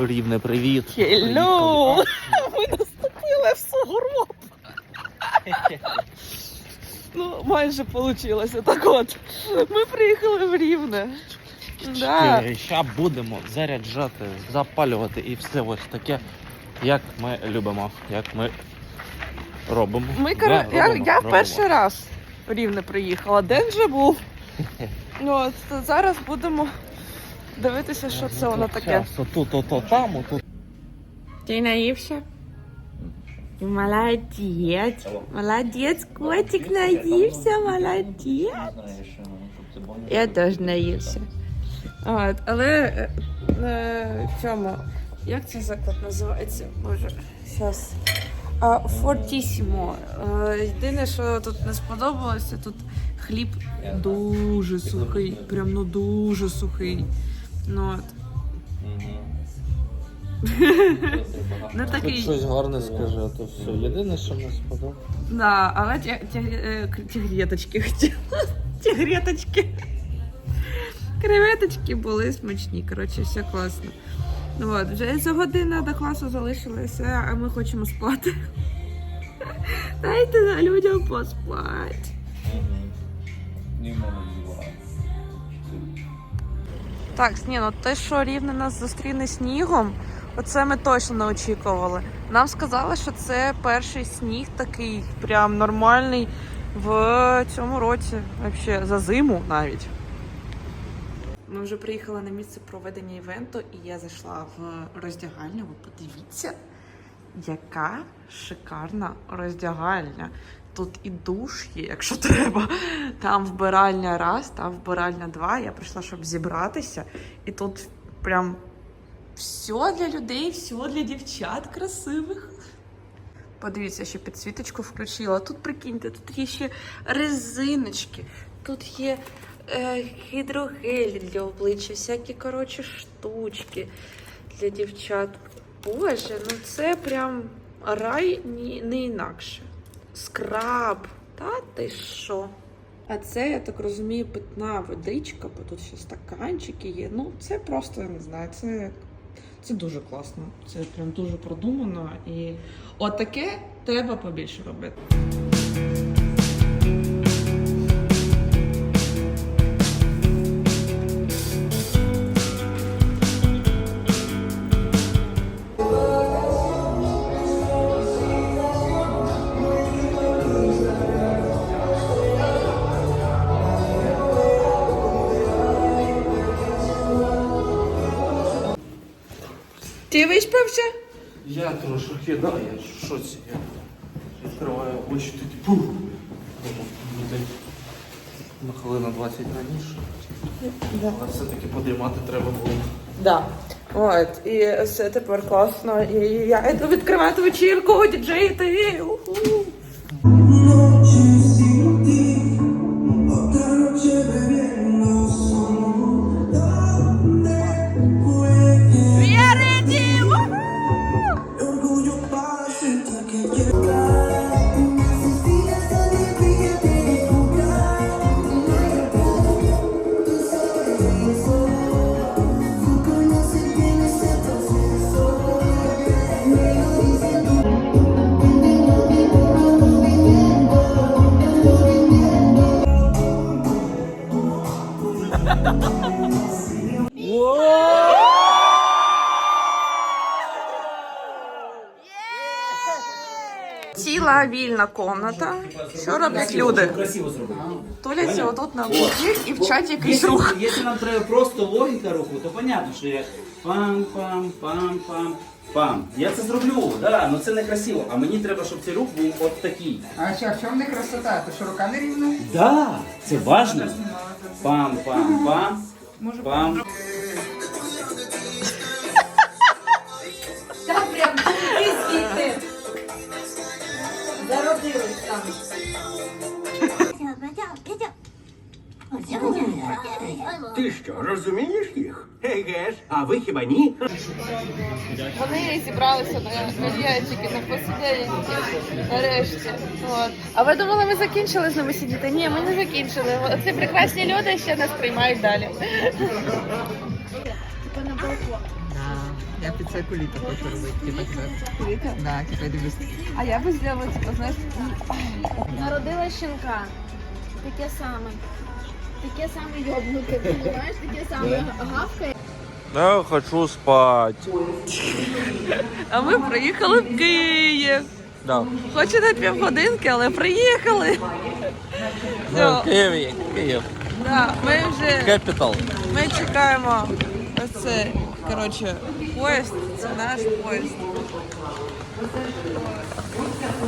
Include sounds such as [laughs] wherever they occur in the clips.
Рівне, привіт. Hello! [laughs] Ми наступили в сугроб. [laughs] Ну, майже вийшло. Так от, ми приїхали в Рівне. Да. Зараз будемо заряджати, запалювати і все ось таке, як ми любимо, як ми робимо. Ми, Да, кор... я, робимо, я робимо. перший раз в Рівне приїхала. День же був. [laughs] Ну, от зараз будемо дивитися, що це воно таке. Отут, ото, там, отут. Ти наївся? Молодець. Молодець, котик наївся, молодець. Я теж наївся. От, але е, е, цьому, як цей заклад називається? Боже, зараз. Фортісімо. Е, Єдине, що тут не сподобалося, тут хліб дуже сухий. Прям ну дуже сухий. Ну, от. [laughs] Не Хоч такий. щось гарне скажи, а то все. Єдине, що не сподобалось. Да, але ті, ті, е, к- тігреточки хотіла. [laughs] Тігреточки. Креветочки були смачні. Коротше, все класно. Ну от, вже за година до класу залишилося, а ми хочемо спати. [laughs] Дайте на людям поспати. Так, ні, ну те, що рівне нас зустріне снігом, оце ми точно не очікували. Нам сказали, що це перший сніг такий прям нормальний в цьому році, взагалі за зиму навіть. Ми вже приїхали на місце проведення івенту, і я зайшла в роздягальню. Ви подивіться, яка шикарна роздягальня. Тут і душ є, якщо треба. Там вбиральня раз, там вбиральня два. Я прийшла, щоб зібратися. І тут прям все для людей, все для дівчат красивих. Подивіться, ще підсвіточку включила. Тут прикиньте, тут є ще резиночки, тут є е, гідрогель для обличчя, всякі коротше штучки для дівчат. Боже, ну це прям рай не інакше. Скраб. Та ти що? А це, я так розумію, питна водичка, бо тут ще стаканчики є. Ну, це просто, я не знаю, це, це дуже класно. Це прям дуже продумано. І отаке треба побільше робити. Ти виспався? Я трошки, да, я шоці. Я відкриваю очі тут. Пух. Думаю, на хвилину 20 раніше. Але все-таки подрімати треба було. Да. От, і все тепер класно. І я йду відкривати вечірку, діджеїти. Уху. Ціла вільна комната. Що роблять люди? Красиво зробити. Туляться отут на бутік і вчать якийсь Якщо, рух. якщо нам треба просто логіка руху, то понятно, що я пам-пам-пам-пам-пам. Я це зроблю, да, але це не красиво. А мені треба, щоб цей рух був от такий. А що, в чому не красота? То що рука не рівна? Да, це важливо. Пам-пам-пам. Пам. Ти що, розумієш їх? Еге ж, а ви хіба ні? Вони зібралися на ящики, на посиденьки, нарешті. От. А ви думали, ми закінчили з ними сидіти? Ні, ми не закінчили. Ці прекрасні люди ще нас приймають далі. Я під це куліто хочу робити. Типа тебе. Да, типа я дивлюсь. А я би зробила, типу, знаєш, Народила щенка. Таке саме. Таке саме йобнуте, розумієш? Таке саме гавкає. Я хочу спати. а ми приїхали в Київ. Да. Хоч і на півгодинки, але приїхали. Все, Київ, Київ. да, ми вже Кепітал. ми чекаємо ось це, коротше, поїзд, це наш поїзд.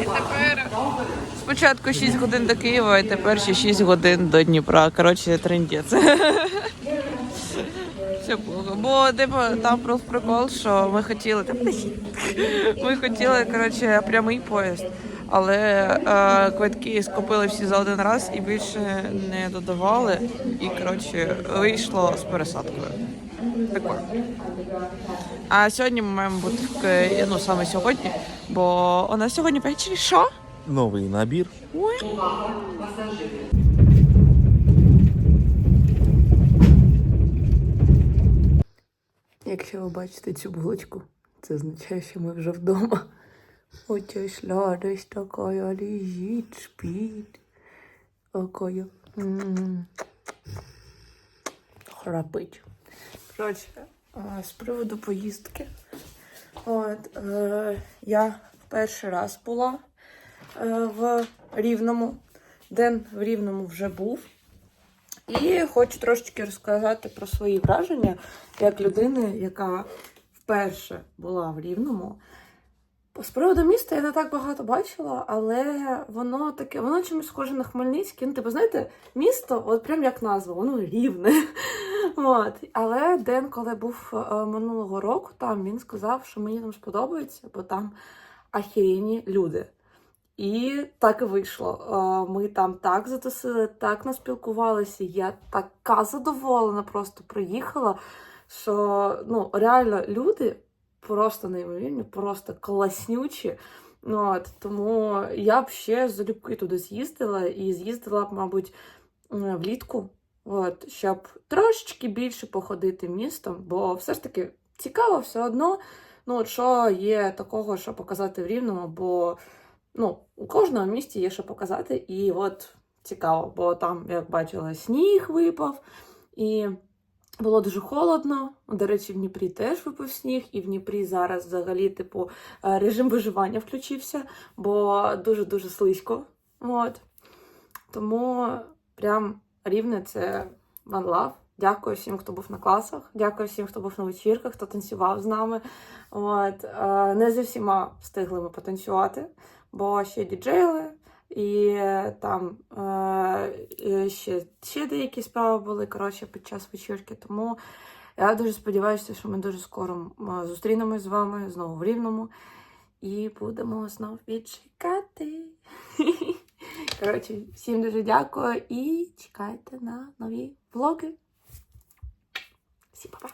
І тепер спочатку 6 годин до Києва, і тепер ще 6 годин до Дніпра. Коротше, трендець. [laughs] Все плохо. Бо типу, там просто прикол, що ми хотіли. Ми хотіли, коротше, прямий поїзд. Але е, квитки скупили всі за один раз і більше не додавали. І коротше вийшло з пересадкою. Прикольно. А сьогодні ми маємо бути в Ки- ну саме сьогодні, бо у нас сьогодні ввечері що? Новий набір. Ой. Якщо ви бачите цю булочку, це означає, що ми вже вдома. Ось десь такая лежить, спить. Такая. Храпить. Коротше, з приводу поїздки. От, е, я перший раз була е, в Рівному. Ден в Рівному вже був. І хочу трошечки розказати про свої враження як людини, яка вперше була в Рівному. З приводу міста я не так багато бачила, але воно таке, воно чимось схоже на Хмельницький. Ну, типу, знаєте, місто, от прям як назва, воно рівне. От. Але Ден, коли був е, минулого року, там він сказав, що мені там сподобається, бо там ахірені люди. І так і вийшло. Е, Ми там так затусили, так наспілкувалися. Я така задоволена просто приїхала, що ну, реально люди просто неймовірні, просто класнючі. Ну, от, тому я б ще залюбки туди з'їздила і з'їздила б, мабуть, влітку, от, щоб трошечки більше походити містом, бо все ж таки цікаво все одно. Ну, що є такого, що показати в Рівному, бо ну, у кожному місті є що показати, і от цікаво, бо там, як бачила, сніг випав, і було дуже холодно. До речі, в Дніпрі теж випав сніг, і в Дніпрі зараз взагалі, типу, е, режим виживання включився, бо дуже-дуже слизько. От. Тому прям рівне це one love. Дякую всім, хто був на класах. Дякую всім, хто був на вечірках, хто танцював з нами. От. Е, Не зі всіма встигли ми потанцювати, бо ще діджеїли, і е, там е, е, ще, ще деякі справи були коротше, під час вечірки. Тому я дуже сподіваюся, що ми дуже скоро зустрінемось з вами знову в Рівному і будемо знов відчекати. [laughs] Коротше, всім дуже дякую і чекайте на нові влоги. Всім па-па!